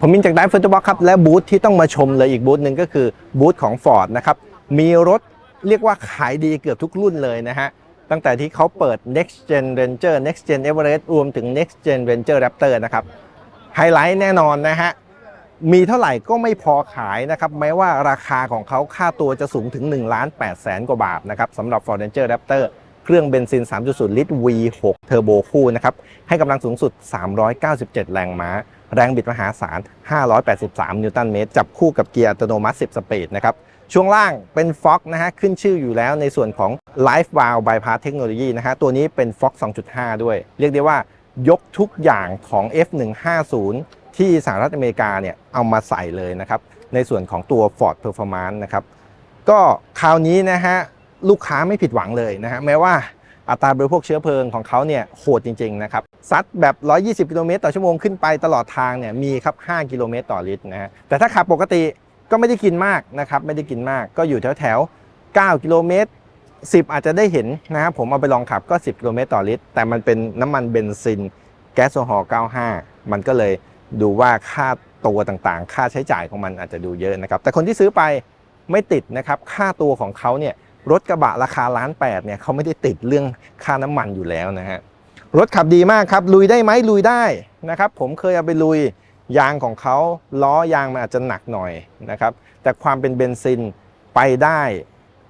ผมมินจากไดฟ์เฟอร์ตบ็อกครับและบูธที่ต้องมาชมเลยอีกบูธหนึ่งก็คือบูธของ Ford นะครับมีรถเรียกว่าขายดีเกือบทุกรุ่นเลยนะฮะตั้งแต่ที่เขาเปิด next gen ranger next gen everest รวมถึง next gen ranger raptor นะครับไฮไลท์แน่นอนนะฮะมีเท่าไหร่ก็ไม่พอขายนะครับแม้ว่าราคาของเขาค่าตัวจะสูงถึง1ล้าน8แสนกว่าบาทนะครับสำหรับ Ford Ranger Raptor เครื่องเบนซิน 3.0 ลิตร V6 เทอร์โบคู่นะครับให้กำลังสูงสุด 397 แรงม้า แรงบิดมหาศาล 583 นิวตันเมตร จับคู่กับเกียร์อัตโนมัติ 10 สปีดนะครับ ช่วงล่างเป็น Fox นะฮะ ขึ้นชื่ออยู่แล้วในส่วนของ Live Valve Bypass Technology นะฮะ ตัวนี้เป็น Fox 2.5 ด้วย เรียกได้ว่ายกทุกอย่างของ F150 ที่สหรัฐอเมริกาเนี่ยเอามาใส่เลยนะครับ ในส่วนของตัว Ford Performance นะครับ ก็คราวนี้นะฮะลูกค้าไม่ผิดหวังเลยนะฮะแม้ว่าอัตราบริโภคเชื้อเพลิงของเขาเนี่ยโหดจริงๆนะครับ ซัดแบบ 120 กิโลเมตรต่อชั่วโมงขึ้นไปตลอดทางเนี่ยมีครับ 5 กิโลเมตรต่อลิตรนะฮะแต่ถ้าขับปกติก็ไม่ได้กินมากนะครับไม่ได้กินมากก็อยู่แถวแถว9กิโลเมตร10 อาจจะได้เห็นนะฮะผมเอาไปลองขับก็ 10 กิโลเมตรต่อลิตร แต่มันเป็นน้ำมันเบนซิน แก๊สโซฮอล์95 มันก็เลยดูว่าค่าตัวต่างๆ ค่าใช้จ่ายของมันอาจจะดูเยอะนะครับแต่คนที่ซื้อไปไม่ติดนะครับค่าตัวของเขาเนี่ยรถกระบะราคาล้านแปดเนี่ยเขาไม่ได้ติดเรื่องค่าน้ำมันอยู่แล้วนะฮะ รถขับดีมากครับ ลุยได้ไหมลุยได้นะครับ ผมเคยเอาไปลุยยางของเขาล้อยางมันอาจจะหนักหน่อยนะครับ แต่ความเป็นเบนซินไปได้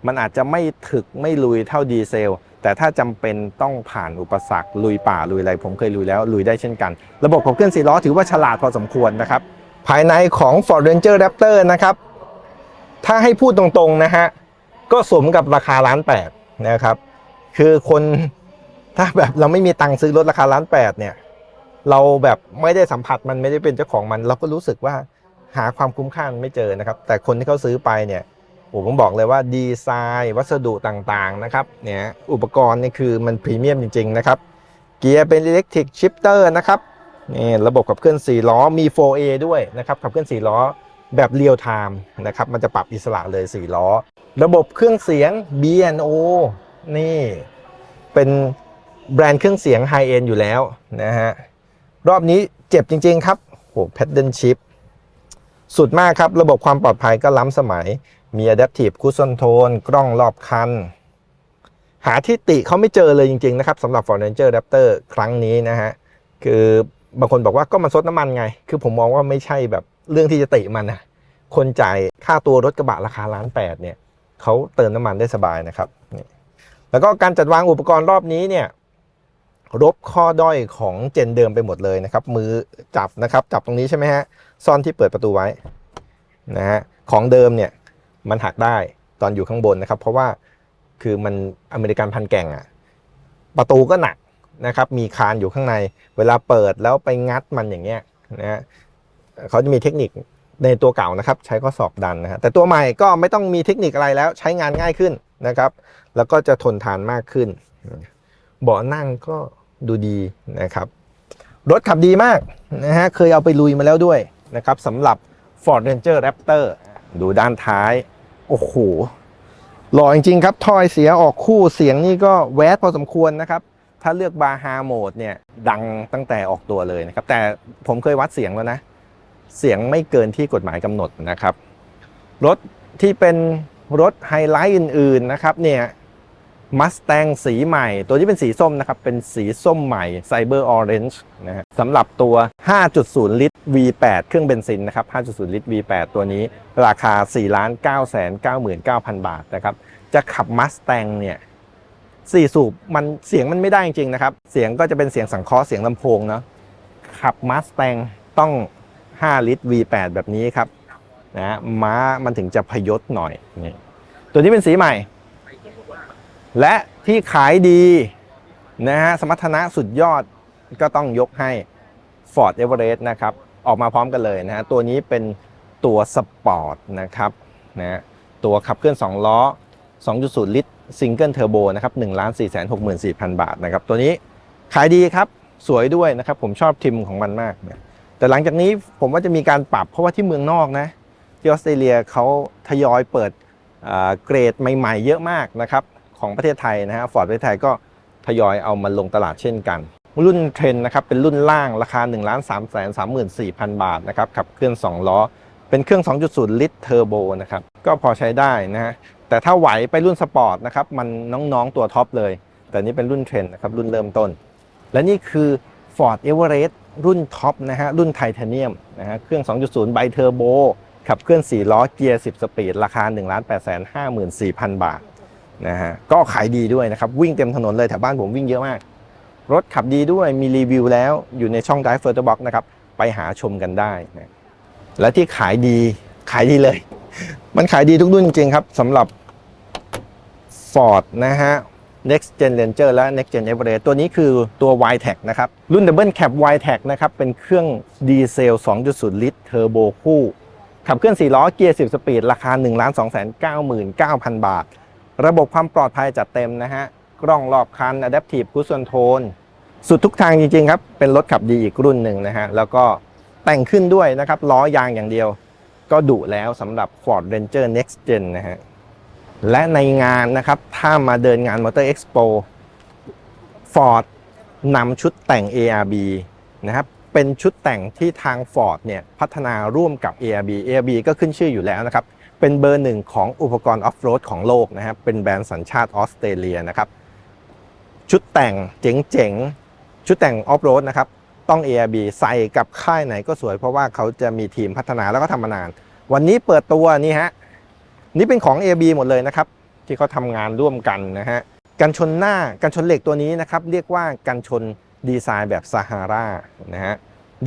มันอาจจะไม่ถึกไม่ลุยเท่าดีเซล แต่ถ้าจำเป็นต้องผ่านอุปสรรค ลุยป่าลุยอะไร ผมเคยลุยแล้วลุยได้เช่นกัน ระบบขับเคลื่อน4ล้อถือว่าฉลาดพอสมควรนะครับ ภายในของ Ford Ranger Raptor นะครับ ถ้าให้พูดตรงๆนะฮะก็สมกับราคาล้านแปดนะครับ คือคน ถ้าแบบเราไม่มีตังค์ซื้อรถราคาล้านแปดเนี่ย เราแบบไม่ได้สัมผัสมันไม่ได้เป็นเจ้าของมัน เราก็รู้สึกว่าหาความคุ้มค่าไม่เจอนะครับ แต่คนที่เขาซื้อไปเนี่ยผมบอกเลยว่าดีไซน์วัสดุต่างๆนะครับเนี่ยอุปกรณ์นี่คือมันพรีเมียมจริง ๆ นะครับ เกียร์เป็นอิเล็กทริกชิปเตอร์นะครับนี่ระบบขับเคลื่อน4ล้อมี 4A ด้วยนะครับขับเคลื่อน4ล้อแบบเรียลไทม์นะครับมันจะปรับอิสระเลย 4 ล้อ ระบบเครื่องเสียง B&O นี่เป็น แบรนด์เครื่องเสียงไฮเอนอยู่แล้วนะฮะ รอบนี้เจ็บจริง ๆ ครับโหแพดเดิลชิปสุดมากครับ ระบบความปลอดภัยก็ล้ำสมัย มี Adaptive Cruise Control กล้องรอบคัน หาที่ติเขาไม่เจอเลยจริง ๆ นะครับสำหรับ Ford Ranger Raptor ครั้งนี้นะฮะ คือบางคนบอกว่าก็มันซดน้ำมันไง คือผมมองว่าไม่ใช่แบบเรื่องที่จะติมันนะคนจ่ายค่าตัวรถกระบะราคาล้านแปดเนี่ยเขาเติมน้ำมันได้สบายนะครับนี่แล้วก็การจัดวางอุปกรณ์รอบนี้เนี่ย ลบข้อด้อยของเจนเดิมไปหมดเลยนะครับ มือจับนะครับ จับตรงนี้ใช่ไหมฮะซ่อนที่เปิดประตูไว้นะฮะของเดิมเนี่ยมันหักได้ตอนอยู่ข้างบนนะครับ เพราะว่าคือมันอเมริกันพันแก่งอะประตูก็หนักนะครับ มีคานอยู่ข้างใน เวลาเปิดแล้วไปงัดมันอย่างเงี้ยนะฮะเขาจะมีเทคนิคในตัวเก่านะครับ ใช้ข้อศอกดันนะฮะแต่ตัวใหม่ก็ไม่ต้องมีเทคนิคอะไรแล้วใช้งานง่ายขึ้นนะครับ แล้วก็จะทนทานมากขึ้น เบาะนั่งก็ดูดีนะครับ รถขับดีมากนะฮะเคยเอาไปลุยมาแล้วด้วยนะครับสำหรับ Ford Ranger Raptor ดูด้านท้าย โอ้โหหล่อจริงๆครับทอยเสียออกคู่เสียงนี่ก็แวดพอสมควรนะครับ ถ้าเลือกบาฮาโหมดเนี่ยดังตั้งแต่ออกตัวเลยนะครับ แต่ผมเคยวัดเสียงแล้วนะ เสียงไม่เกินที่กฎหมายกำหนดนะครับ รถที่เป็นรถไฮไลท์อื่นๆนะครับเนี่ย มัสแตงสีใหม่ ตัวที่เป็นสีส้มนะครับ เป็นสีส้มใหม่ Cyber Orange นจ์นะฮะสำหรับตัว 5.0 ลิตร V8 เครื่องเบนซินนะครับ 5.0 ลิตร V8 ตัวนี้ราคา 4 9 9 9 9 0 0บาทนะครับ จะขับมัสแตงเนี่ยสี่สูบมันเสียงมันไม่ได้จริงๆนะครับ เสียงก็จะเป็นเสียงสังเคราะห์เสียงลำโพงเนาะขับมัสแตงต้อง 5 ลิตร V8 แบบนี้ครับนะม้ามันถึงจะพยศหน่อยนี่ตัวนี้เป็นสีใหม่ และที่ขายดีนะฮะสมรรถนะสุดยอดก็ต้องยกให้ Ford Everest นะครับ ออกมาพร้อมกันเลยนะฮะตัวนี้เป็นตัวสปอร์ตนะครับนะตัวขับเคลื่อน 2 ล้อ 2.0 ลิตรซิงเกิลเทอร์โบนะครับ1 4 6 4 0 0 0 บาทนะครับ ตัวนี้ขายดีครับ สวยด้วยนะครับ ผมชอบทิมของมันมากเนี่ยแต่หลังจากนี้ผมว่าจะมีการปรับเพราะว่าที่เมืองนอกนะที่ออสเตรเลียเขาทยอยเปิดเกรดใหม่ ๆ เยอะมากนะครับ ของประเทศไทยนะฮะฟอร์ดประเทศไทยก็ทยอยเอามาลงตลาดเช่นกัน รุ่นเทรนนะครับเป็นรุ่นล่างราคา 1 3 3 4 0 0 0 บาทนะครับขับเคลื่อน 2 ล้อ เป็นเครื่อง 2.0 ลิตรเทอร์โบนะครับก็พอใช้ได้นะฮะแต่ถ้าไหวไปรุ่นสปอร์ตนะครับมันน้องๆตัวท็อปเลย แต่นี่เป็นรุ่นเทรนนะครับรุ่นเริ่มต้น และนี่คือ Ford Everest รุ่นท็อปนะฮะรุ่นไทเทเนียมนะฮะเครื่อง 2.0 ไบเทอร์โบขับเคลื่อน 4 ล้อเกียร์ 10 สปีด ราคา 1 8 5 4 0 0 0 บาท นะฮะก็ขายดีด้วยนะครับ วิ่งเต็มถนนเลยแถวบ้านผมวิ่งเยอะมาก รถขับดีด้วยมีรีวิวแล้วอยู่ในช่อง Drive Photo Box นะครับ ไปหาชมกันได้นะและที่ขายดีขายดีเลย มันขายดีทุกรุ่นจริงๆครับสำหรับ Ford นะฮะ Next Gen Ranger และ Next Gen Everest ตัวนี้คือตัว y t e c นะครับ รุ่น Double Cab y t e c นะครับ เป็นเครื่องดีเซล 2.0 ลิตรเทอร์โบคู่ ขับเคลื่อน 4 ล้อเกียร์ 10 สปีด ราคา 1 2 9 9 0 0 0 บาท ระบบความปลอดภัยจัดเต็มนะฮะ กล้องรอบคัน Adaptive Cruise Control สุดทุกทางจริงๆครับ เป็นรถขับดีอีกรุ่นหนึ่งนะฮะ แล้วก็แต่งขึ้นด้วยนะครับล้อยางอย่างเดียว ก็ดุแล้วสำหรับ Ford Ranger Next Gen นะฮะ และในงานนะครับ ถ้ามาเดินงาน Motor Expo Ford นำชุดแต่ง ARB นะครับเป็นชุดแต่งที่ทาง Ford เนี่ยพัฒนาร่วมกับ ARB ARB ก็ขึ้นชื่ออยู่แล้วนะครับ เป็นเบอร์หนึ่งของอุปกรณ์ออฟโรดของโลกนะครับ เป็นแบรนด์สัญชาติออสเตรเลียนะครับ ชุดแต่งเจ๋งๆ ชุดแต่งออฟโรดนะครับ ต้อง ARB ใส่กับค่ายไหนก็สวยเพราะว่าเขาจะมีทีมพัฒนาแล้วก็ทำมานาน วันนี้เปิดตัวนี่ฮะ นี่เป็นของ AB หมดเลยนะครับ ที่เขาทำงานร่วมกันนะฮะ กันชนหน้า กันชนเหล็กตัวนี้นะครับ เรียกว่ากันชนดีไซน์แบบซาฮารานะฮะ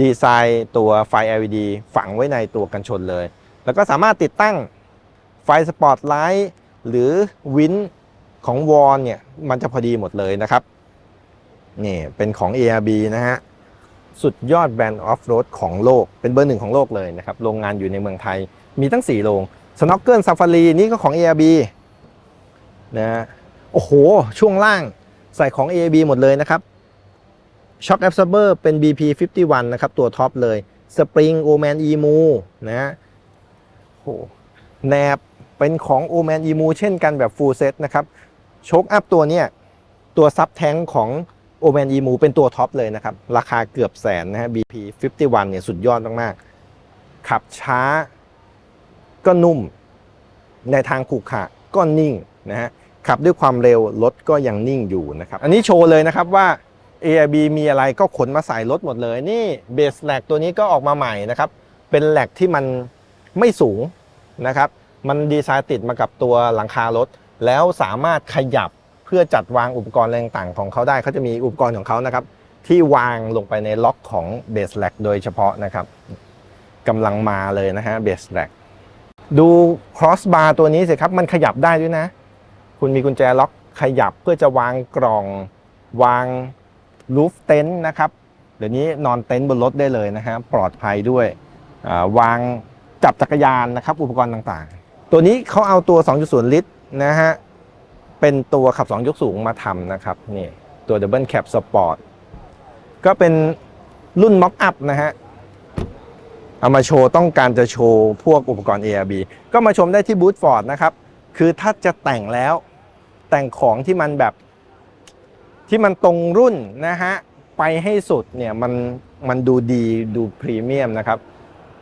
ดีไซน์ตัวไฟ LED ฝังไว้ในตัวกันชนเลย แล้วก็สามารถติดตั้ง ไฟสปอตไลท์หรือวินของวอลเนี่ย มันจะพอดีหมดเลยนะครับนี่เป็นของ ARB นะฮะ สุดยอดแบรนด์ออฟโรดของโลก เป็นเบอร์หนึ่งของโลกเลยนะครับ โรงงานอยู่ในเมืองไทย มีตั้ง 4 โรงสโน k เกิลซาฟารีนี่ก็ของ ARB นะฮะโอ้โห ช่วงล่างใส่ของ ARB หมดเลยนะครับช็อคแอบซอร์เบอร์เป็น BP 51 นะครับ ตัวท็อปเลย สปริงโอแมนอีมูนะฮะโอ้โหแนบ เป็นของโอแมนอีมูเช่นกันแบบฟูลเซตนะครับโชคอัพตัวเนี้ยตัวซับแทงของโอแมนอีมูเป็นตัวท็อปเลยนะครับ ราคาเกือบแสนนะฮะ BP 51 เนี่ยสุดยอดมากๆ ขับช้าก็นุ่ม ในทางขรุขระก็นิ่งนะฮะ ขับด้วยความเร็ว รถก็ยังนิ่งอยู่นะครับ อันนี้โชว์เลยนะครับว่า AIB มีอะไรก็ขนมาใส่รถหมดเลย นี่เบสแลกตัวนี้ก็ออกมาใหม่นะครับ เป็นแหลกที่มันไม่สูงนะครับ มันดีไซน์ติดมากับตัวหลังคารถ แล้วสามารถขยับเพื่อจัดวางอุปกรณ์อะไรต่างๆของเขาได้เขาจะมีอุปกรณ์ของเขานะครับ ที่วางลงไปในล็อกของเบสแลกโดยเฉพาะนะครับกำลังมาเลยนะฮะเบสแลกดู cross bar ตัวนี้สิครับมันขยับได้ด้วยนะ คุณมีกุญแจล็อกขยับเพื่อจะวางกล่องวางรูฟเต็นท์นะครับเดี๋ยวนี้นอนเต็นท์บนรถได้เลยนะฮะปลอดภัยด้วยวางจับจักรยานนะครับอุปกรณ์ต่างๆ ตัวนี้เขาเอาตัว 2.0 ลิตรนะฮะ เป็นตัวขับ 2 ยกสูงมาทำนะครับ นี่ ตัว Double Cab Sport ก็เป็นรุ่น Mock Up นะฮะ เอามาโชว์ต้องการจะโชว์พวกอุปกรณ์ ARB ก็มาชมได้ที่บูธฟอร์ดนะครับ คือถ้าจะแต่งแล้วแต่งของที่มันแบบที่มันตรงรุ่นนะฮะ ไปให้สุดเนี่ยมันมันดูดีดูพรีเมียมนะครับ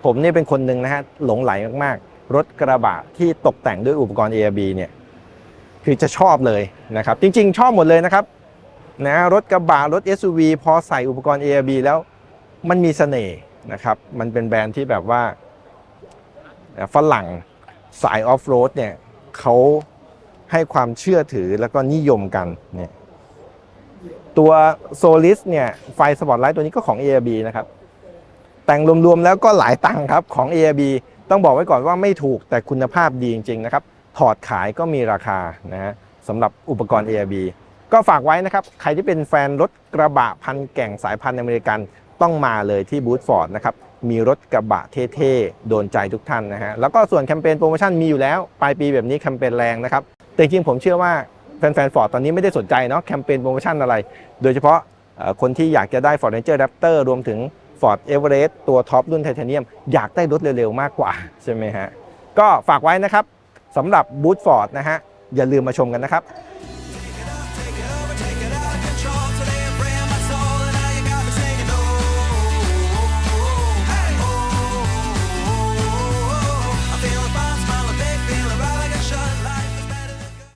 ผมเนี่ยเป็นคนหนึ่งนะฮะหลงไหลมากๆ รถกระบะที่ตกแต่งด้วยอุปกรณ์ ARB เนี่ยคือจะชอบเลยนะครับ จริง ๆ ชอบหมดเลยนะครับนะรถกระบะรถ SUV พอใส่อุปกรณ์ ARB แล้วมันมีเสน่ห์นะครับ มันเป็นแบรนด์ที่แบบว่าฝรั่งสายออฟโรดเนี่ยเขาให้ความเชื่อถือแล้วก็นิยมกันเนี่ยตัวโซลิสเนี่ยไฟสปอตไลท์ตัวนี้ก็ของ ARB นะครับ แต่งรวมๆแล้วก็หลายตังค์ครับของ ARB ต้องบอกไว้ก่อนว่าไม่ถูกแต่คุณภาพดีจริงๆนะครับ ถอดขายก็มีราคานะฮะสำหรับอุปกรณ์ ARB ก็ฝากไว้นะครับ ใครที่เป็นแฟนรถกระบะพันแก่งสายพันธุ์อเมริกันต้องมาเลยที่บูธฟอร์ดนะครับ มีรถกระบะเท่ๆ โดนใจทุกท่านนะฮะ แล้วก็ส่วนแคมเปญโปรโมชั่นมีอยู่แล้ว ปลายปีแบบนี้แคมเปญแรงนะครับ แต่จริงผมเชื่อว่าแฟนๆฟอร์ดตอนนี้ไม่ได้สนใจเนาะแคมเปญโปรโมชั่นอะไร โดยเฉพาะคนที่อยากจะได้ Ford Ranger Raptor รวมถึง Ford Everest ตัวท็อปรุ่นไทเทเนียมอยากได้รถเร็วๆมากกว่า ใช่ไหมฮะ ก็ฝากไว้นะครับสำหรับบูธฟอร์ดนะฮะ อย่าลืมมาชมกันนะครับ